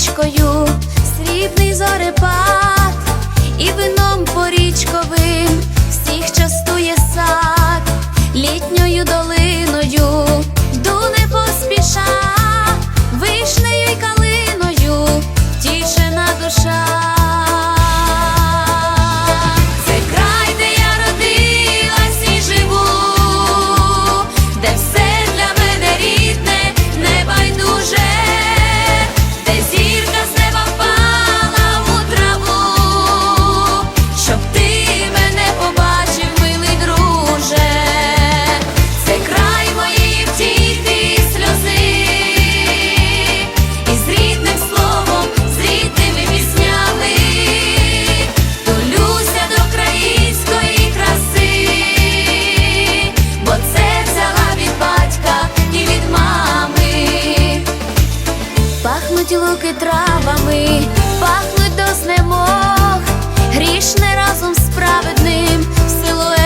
річкою, срібний зорепад і вином по річкою. руки травами, пахнуть до знемог, грішне разом з праведним силою.